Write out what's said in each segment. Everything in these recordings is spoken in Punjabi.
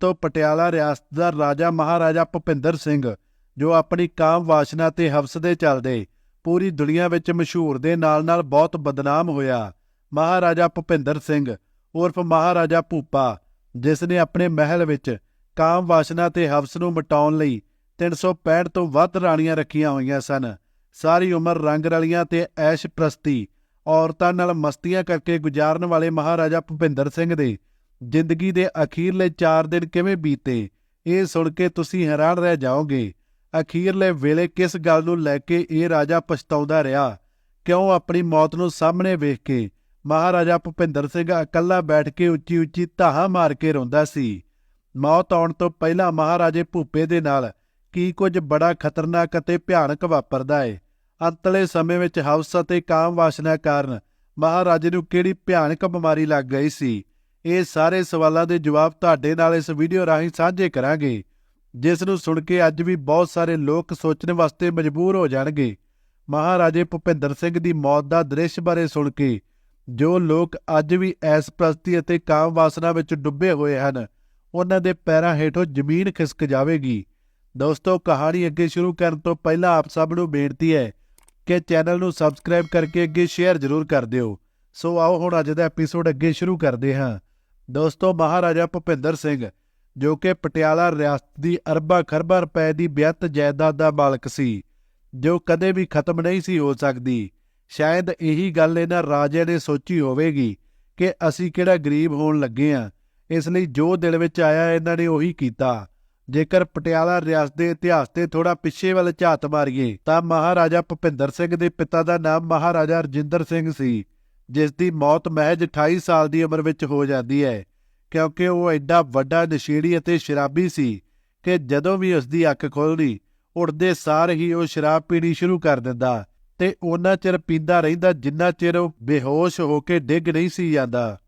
ਤੋਂ ਪਟਿਆਲਾ ਰਿਆਸਤ ਦਾ ਰਾਜਾ ਮਹਾਰਾਜਾ ਭੁਪਿੰਦਰ ਸਿੰਘ, ਜੋ ਆਪਣੀ ਕਾਮ ਵਾਸ਼ਨਾ ਤੇ ਹਵਸ ਦੇ ਚੱਲਦੇ, ਪੂਰੀ ਦੁਨੀਆ ਵਿੱਚ ਮਸ਼ਹੂਰ ਦੇ ਨਾਲ-ਨਾਲ ਬਹੁਤ ਬਦਨਾਮ ਹੋਇਆ। ਮਹਾਰਾਜਾ ਭੁਪਿੰਦਰ ਸਿੰਘ, ਉਰਫ ਮਹਾਰਾਜਾ ਭੂਪਾ, ਜਿਸ ਨੇ ਆਪਣੇ ਮਹਿਲ ਵਿੱਚ ਕਾਮ ਵਾਸ਼ਨਾ ਤੇ ਹਵਸ ਨੂੰ ਮਿਟਾਉਣ ਲਈ 365 ਤੋਂ ਵੱਧ ਰਾਣੀਆਂ ਰੱਖੀਆਂ ਹੋਈਆਂ ਸਨ। ਸਾਰੀ ਉਮਰ ਰੰਗ ਰਲੀਆਂ ਤੇ ਐਸ਼ ਪ੍ਰਸਤੀ ਔਰਤਾਂ ਨਾਲ ਮਸਤੀਆਂ ਕਰਕੇ ਗੁਜ਼ਾਰਨ ਵਾਲੇ ਮਹਾਰਾਜਾ ਭੁਪਿੰਦਰ ਸਿੰਘ ਦੇ ਜ਼ਿੰਦਗੀ ਦੇ ਅਖੀਰਲੇ 4 ਦਿਨ ਕਿਵੇਂ ਬੀਤੇ? ਇਹ ਸੁਣ ਕੇ ਤੁਸੀਂ ਹੈਰਾਨ ਰਹਿ ਜਾਓਗੇ। ਅਖੀਰਲੇ ਵੇਲੇ ਕਿਸ ਗੱਲ ਨੂੰ ਲੈ ਕੇ ਇਹ ਰਾਜਾ ਪਛਤਾਉਂਦਾ ਰਿਹਾ? ਕਿਉਂ ਆਪਣੀ ਮੌਤ ਨੂੰ ਸਾਹਮਣੇ ਵੇਖ ਕੇ? ਮਹਾਰਾਜਾ ਭੁਪਿੰਦਰ ਸਿੰਘ ਇਕੱਲਾ ਬੈਠ ਕੇ ਉੱਚੀ ਉੱਚੀ ਧਾਹਾਂ ਮਾਰ ਕੇ ਰੋਂਦਾ ਸੀ। ਮੌਤ ਆਉਣ ਤੋਂ ਪਹਿਲਾਂ ਮਹਾਰਾਜੇ ਭੂਪੇ ਦੇ ਨਾਲ ਕੀ ਕੁਝ ਬੜਾ ਖਤਰਨਾਕ ਅਤੇ ਭਿਆਨਕ ਵਾਪਰਦਾ ਏ। ਅੰਤਲੇ ਸਮੇਂ ਵਿੱਚ ਹਵਸ ਅਤੇ ਕਾਮ ਵਾਸ਼ਨਾ ਕਾਰਨ ਮਹਾਰਾਜੇ ਨੂੰ ਕਿਹੜੀ ਭਿਆਨਕ ਬਿਮਾਰੀ ਲੱਗ ਗਈ ਸੀ? ਇਹ ਸਾਰੇ ਸਵਾਲਾਂ ਦੇ ਜਵਾਬ ਤੁਹਾਡੇ ਨਾਲ ਇਸ ਵੀਡੀਓ ਰਾਹੀਂ ਸਾਂਝੇ ਕਰਾਂਗੇ, ਜਿਸ ਨੂੰ ਸੁਣ ਕੇ ਅੱਜ ਵੀ ਬਹੁਤ ਸਾਰੇ ਲੋਕ ਸੋਚਣ ਵਾਸਤੇ ਮਜਬੂਰ ਹੋ ਜਾਣਗੇ। ਮਹਾਰਾਜੇ ਭੁਪਿੰਦਰ ਸਿੰਘ ਦੀ ਮੌਤ ਦਾ ਦ੍ਰਿਸ਼ ਬਾਰੇ ਸੁਣ ਕੇ, ਜੋ ਲੋਕ ਅੱਜ ਵੀ ਐਸ ਪ੍ਰਸਤੀ ਅਤੇ ਕਾਮ ਵਾਸਨਾ ਵਿੱਚ ਡੁੱਬੇ ਹੋਏ ਹਨ, ਉਹਨਾਂ ਦੇ ਪੈਰਾਂ ਹੇਠੋਂ ਜ਼ਮੀਨ ਖਿਸਕ ਜਾਵੇਗੀ। ਦੋਸਤੋ, ਕਹਾਣੀ ਅੱਗੇ ਸ਼ੁਰੂ ਕਰਨ ਤੋਂ ਪਹਿਲਾਂ ਆਪ ਸਭ ਨੂੰ ਬੇਨਤੀ ਹੈ ਕਿ ਚੈਨਲ ਨੂੰ ਸਬਸਕ੍ਰਾਈਬ ਕਰਕੇ ਅੱਗੇ ਸ਼ੇਅਰ ਜ਼ਰੂਰ ਕਰ ਦਿਓ। ਸੋ ਆਓ ਹੁਣ ਅੱਜ ਦਾ ਐਪੀਸੋਡ ਅੱਗੇ ਸ਼ੁਰੂ ਕਰਦੇ ਹਾਂ। ਦੋਸਤੋ ਮਹਾਰਾਜਾ ਭੁਪਿੰਦਰ ਸਿੰਘ, ਜੋ ਕਿ ਪਟਿਆਲਾ ਰਿਆਸਤ ਦੀ ਅਰਬਾਂ ਖਰਬਾਂ ਰੁਪਏ ਦੀ ਬੇਅੰਤ ਜਾਇਦਾਦ ਦਾ ਮਾਲਕ ਸੀ, ਜੋ ਕਦੇ ਵੀ ਖਤਮ ਨਹੀਂ ਸੀ ਹੋ ਸਕਦੀ। ਸ਼ਾਇਦ ਇਹੀ ਗੱਲ ਇਹਨਾਂ ਰਾਜਿਆਂ ਨੇ ਸੋਚੀ ਹੋਵੇਗੀ ਕਿ ਅਸੀਂ ਕਿਹੜਾ ਗਰੀਬ ਹੋਣ ਲੱਗੇ ਆ। ਇਸ ਲਈ ਜੋ ਦਿਲ ਵਿੱਚ ਆਇਆ ਇਹਨਾਂ ਨੇ ਉਹੀ ਕੀਤਾ। ਜੇਕਰ ਪਟਿਆਲਾ ਰਿਆਸਤ ਦੇ ਇਤਿਹਾਸ ਤੇ ਥੋੜਾ ਪਿੱਛੇ ਵੱਲ ਝਾਤ ਮਾਰੀਏ, ਤਾਂ ਮਹਾਰਾਜਾ ਭੁਪਿੰਦਰ ਸਿੰਘ ਦੇ ਪਿਤਾ ਦਾ ਨਾਮ ਮਹਾਰਾਜਾ ਰਜਿੰਦਰ ਸਿੰਘ ਸੀ। ਜਿਸ ਦੀ ਮੌਤ ਮਹਿਜ 28 ਸਾਲ ਦੀ ਉਮਰ ਵਿੱਚ ਹੋ ਜਾਂਦੀ ਹੈ, ਕਿਉਂਕਿ ਉਹ ਐਡਾ ਵੱਡਾ ਨਸ਼ੇੜੀ ਅਤੇ ਸ਼ਰਾਬੀ ਸੀ ਕਿ ਜਦੋਂ ਵੀ ਉਸ ਦੀ ਅੱਖ ਖੁੱਲਦੀ ਉੱਠਦੇ ਸਾਰ ਹੀ ਉਹ ਸ਼ਰਾਬ ਪੀਣੀ ਸ਼ੁਰੂ ਕਰ ਦਿੰਦਾ ਤੇ ਉਹਨਾਂ ਚਿਰ ਪੀਂਦਾ ਰਹਿੰਦਾ ਜਿੰਨਾ ਚਿਰ ਉਹ ਬੇਹੋਸ਼ ਹੋ ਕੇ ਡਿੱਗ ਨਹੀਂ ਸੀ ਜਾਂਦਾ।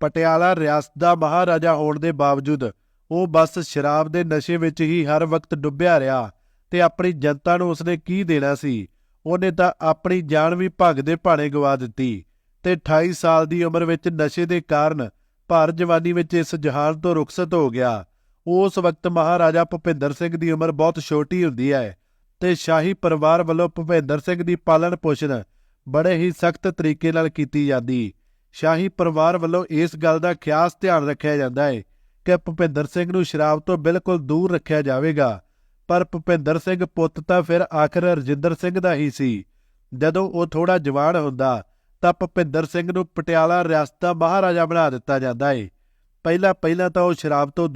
ਪਟਿਆਲਾ ਰਿਆਸਤ ਦਾ ਮਹਾਰਾਜਾ ਹੋਣ ਦੇ ਬਾਵਜੂਦ ਉਹ ਬਸ ਸ਼ਰਾਬ ਦੇ ਨਸ਼ੇ ਵਿੱਚ ਹੀ ਹਰ ਵਕਤ ਡੁੱਬਿਆ ਰਿਹਾ ਤੇ ਆਪਣੀ ਜਨਤਾ ਨੂੰ ਉਸਨੇ ਕੀ ਦੇਣਾ ਸੀ, ਉਹਨੇ ਤਾਂ ਆਪਣੀ ਜਾਨ ਵੀ ਭੱਗ ਦੇ ਭਾਣੇ ਗਵਾ ਦਿੱਤੀ। ਤੇ 28 ਸਾਲ ਦੀ ਉਮਰ ਵਿੱਚ ਨਸ਼ੇ ਦੇ ਕਾਰਨ ਭਾਰ ਜਵਾਨੀ ਵਿੱਚ ਇਸ ਜਹਾਨ ਤੋਂ ਰੁਖਸਤ ਹੋ ਗਿਆ। ਉਸ ਵਕਤ ਮਹਾਰਾਜਾ ਭੁਪਿੰਦਰ ਸਿੰਘ ਦੀ ਉਮਰ ਬਹੁਤ ਛੋਟੀ ਹੁੰਦੀ ਹੈ ਤੇ ਸ਼ਾਹੀ ਪਰਿਵਾਰ ਵੱਲੋਂ ਭੁਪਿੰਦਰ ਸਿੰਘ ਦੀ ਪਾਲਣ ਪੋਸ਼ਣ ਬੜੇ ਹੀ ਸਖਤ ਤਰੀਕੇ ਨਾਲ ਕੀਤੀ ਜਾਂਦੀ। ਸ਼ਾਹੀ ਪਰਿਵਾਰ ਵੱਲੋਂ ਇਸ ਗੱਲ ਦਾ ਖਾਸ ਧਿਆਨ ਰੱਖਿਆ ਜਾਂਦਾ ਹੈ ਕਿ ਭੁਪਿੰਦਰ ਸਿੰਘ ਨੂੰ ਸ਼ਰਾਬ ਤੋਂ ਬਿਲਕੁਲ ਦੂਰ ਰੱਖਿਆ ਜਾਵੇਗਾ, ਪਰ ਭੁਪਿੰਦਰ ਸਿੰਘ ਪੁੱਤ ਤਾਂ ਫਿਰ ਆਖਰ ਰਜਿੰਦਰ ਸਿੰਘ ਦਾ ਹੀ ਸੀ। ਜਦੋਂ ਉਹ ਥੋੜਾ ਜਵਾਨ ਹੁੰਦਾ ਤਾਂ ਭੁਪਿੰਦਰ ਸਿੰਘ ਨੂੰ ਪਟਿਆਲਾ ਰਿਆਸਤ ਦਾ ਮਹਾਰਾਜਾ ਬਣਾ ਦਿੱਤਾ ਜਾਂਦਾ ਏ। ਪਹਿਲਾਂ ਪਹਿਲਾਂ ਤਾਂ ਉਹ ਸ਼ਰਾਬ ਤੋਂ